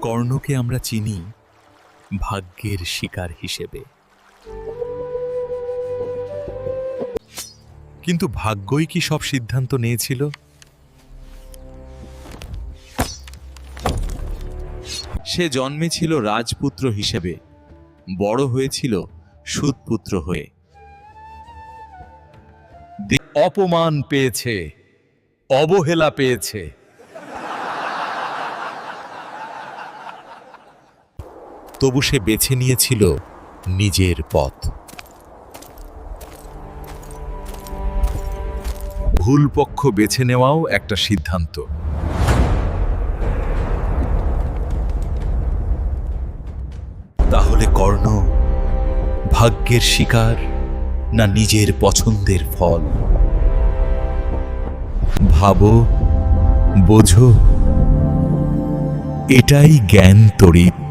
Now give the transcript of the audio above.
কর্ণকে আমরা চিনি ভাগ্যের শিকার হিসেবে। কিন্তু ভাগ্যই কি সব সিদ্ধান্ত নিয়েছিল? সে জন্মেছিল রাজপুত্র হিসেবে, বড় হয়েছিল সুদপুত্র হয়ে। অপমান পেয়েছে, অবহেলা পেয়েছে। তবু সে বেছে নিয়েছিল নিজের পথ। ভুল পক্ষ বেছে নেওয়াও একটা সিদ্ধান্ত। তাহলে কর্ণ, ভাগ্যের শিকার না নিজের পছন্দের ফল? ভাবো, বোঝো, এটাই জ্ঞান তড়িৎ।